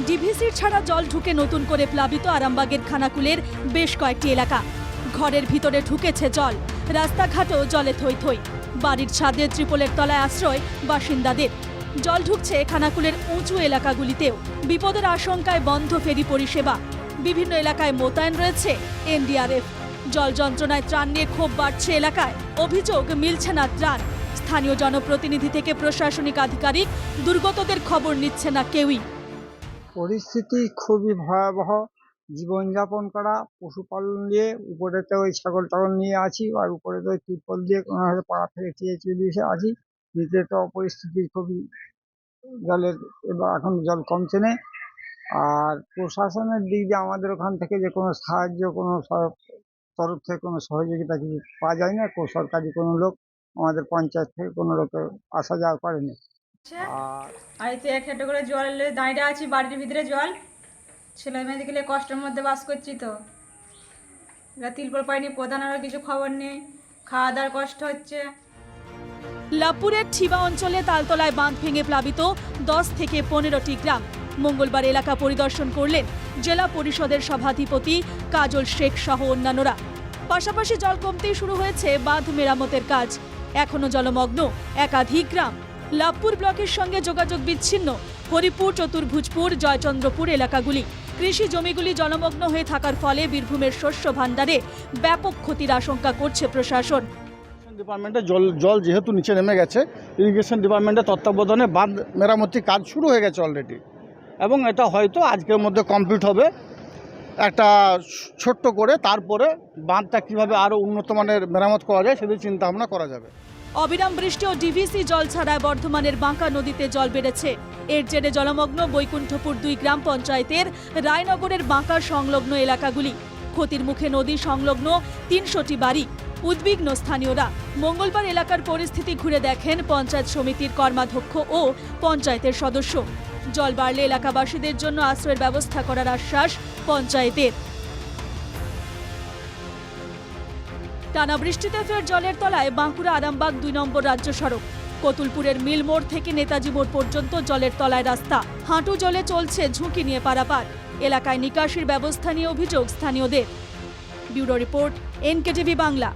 ডিভিসির ছাড়া জল ঢুকে নতুন করে প্লাবিত আরামবাগের খানাকুলের বেশ কয়েকটি এলাকা। ঘরের ভিতরে ঢুকেছে জল। রাস্তাঘাটও জলে থই থই বাড়ির ছাদে ত্রিপলের তলায় আশ্রয় বাসিন্দাদের। জল ঢুকছে খানাকুলের উঁচু এলাকাগুলিতেও। বিপদের আশঙ্কায় বন্ধ ফেরি পরিষেবা। বিভিন্ন এলাকায় মোতায়েন রয়েছে এনডিআরএফ। জল যন্ত্রণায় ত্রাণ নিয়ে ক্ষোভ বাড়ছে এলাকায়। অভিযোগ, মিলছে না ত্রাণ। স্থানীয় জনপ্রতিনিধি থেকে প্রশাসনিক আধিকারিক, দুর্গতদের খবর নিচ্ছে না কেউই। পরিস্থিতি খুবই ভয়াবহ। জীবনযাপন করা, পশুপালন নিয়ে উপরেতে ওই ছাগল টাগল নিয়ে আছি, আর উপরে তো তিরপল দিয়ে কোনো কোনোভাবে পাড়া থেকে চেয়ে চলিয়ে আছি। নিচে তো পরিস্থিতি খুবই জলের, এবার এখন জল কমছে না। আর প্রশাসনের দিক দিয়ে আমাদের ওখান থেকে যে কোনো সাহায্য, কোনো তরফ থেকে কোনো সহযোগিতা কিছু পাওয়া যায় না। সরকারি কোনো লোক আমাদের পঞ্চায়েত থেকে কোনো লোকে আসা যাওয়া করেনি। আর আর তো এক হেঁটে করে জল দাঁড়িয়ে আছি বাড়ির ভিতরে জল। ছেলে মেয়েদের গেলে কষ্টের মধ্যে বাস করছি তো। এরা তিলপল পাইনি প্রধানেরও কিছু খবর নেই। খাওয়া দাওয়ার কষ্ট হচ্ছে। লাভপুরের ঠিবা অঞ্চলে তালতলায় বাঁধ ভেঙে প্লাবিত দশ থেকে পনেরোটি গ্রাম। মঙ্গলবার এলাকা পরিদর্শন করলেন জেলা পরিষদের সভাধিপতি কাজল শেখ সহ অন্যান্যরা। পাশাপাশি জল কমতেই শুরু হয়েছে বাঁধ মেরামতের কাজ। এখনও জলমগ্ন একাধিক গ্রাম। লাভপুর ব্লকের সঙ্গে যোগাযোগ বিচ্ছিন্ন। হরিপুর, চতুর্ভুজপুর, জয়চন্দ্রপুর এলাকাগুলি। কৃষি জমিগুলি জলমগ্ন হয়ে থাকার ফলে বীরভূমের শস্য ভাণ্ডারে ব্যাপক ক্ষতির আশঙ্কা করছে প্রশাসন। ডিপার্টমেন্টে জল জল যেহেতু নিচে নেমে গেছে ইরিগেশন ডিপার্টমেন্টের তত্ত্বাবধানে বাঁধ মেরামতি কাজ শুরু হয়ে গেছে অলরেডি এবং এটা হয়তো আজকের মধ্যে কমপ্লিট হবে। একটা ছোট্ট করে তারপরে বাঁধটা কীভাবে আরও উন্নত মানের মেরামত করা যায় সেদিকে চিন্তা ভাবনা করা যাবে। অবিরাম বৃষ্টি ও ডিভিসি জল ছাড়ায় বর্ধমানের বাঁকা নদীতে জল বেড়েছে। এর জেরে জলমগ্ন বৈকুণ্ঠপুর দুই গ্রাম পঞ্চায়েতের রায়নগরের বাঁকা সংলগ্ন এলাকাগুলি। ক্ষতির মুখে নদী সংলগ্ন তিনশোটি বাড়ি। উদ্বিগ্ন স্থানীয়রা। মঙ্গলবার এলাকার পরিস্থিতি ঘুরে দেখেন পঞ্চায়েত সমিতির কর্মাধ্যক্ষ ও পঞ্চায়েতের সদস্য। জল বাড়লে এলাকাবাসীদের জন্য আশ্রয়ের ব্যবস্থা করার আশ্বাস পঞ্চায়েতের। টানা বৃষ্টিতে ফের জলের তলায় বাঁকুড়া আরামবাগ দুই নম্বর রাজ্য সড়ক। কতুলপুরের মিল মোড় থেকে নেতাজি মোড় পর্যন্ত জলের তলায় রাস্তা। হাঁটু জলে চলছে ঝুঁকি নিয়ে পারাপার। এলাকায় নিকাশির ব্যবস্থা নিয়ে অভিযোগ স্থানীয়দের। Bureau report, NKTV Bangla.